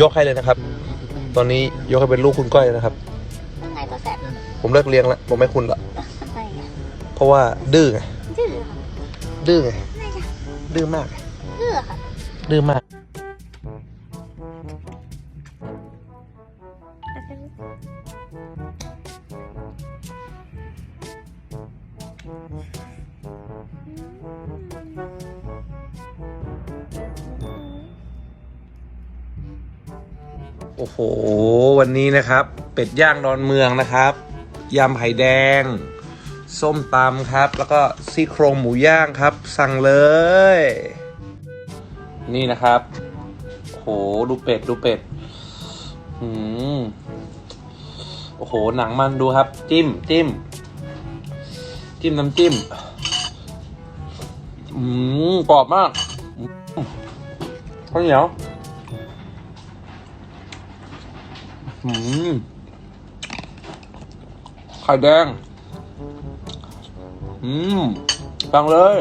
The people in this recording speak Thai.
ยกให้เลยนะครับ ตอนนี้ยกให้เป็นลูกคุณก้อยนะครับ ไงตัวแสบผมเลิกเลี้ยงแล้วผมไม่คุณละอะไรอะเพราะว่าดื้อไงดื้อค่ะดื้อไงไม่ค่ะดื้อมากดื้อค่ะดื้อมาก โอ้โห วันนี้นะครับ เป็ดย่างดอนเมืองนะครับยำไข่แดง ส้มตำครับ แล้วก็ซี่โครงหมูย่างครับ สั่งเลย นี่นะครับโอ้โหดูเป็ดดูเป็ดอืมโอ้โห หนังมันดูครับ จิ้มจิ้ม จิ้มน้ำจิ้ม อืมกรอบมากข้าวเหนียว อืมไข่แดง อืมฟังเลย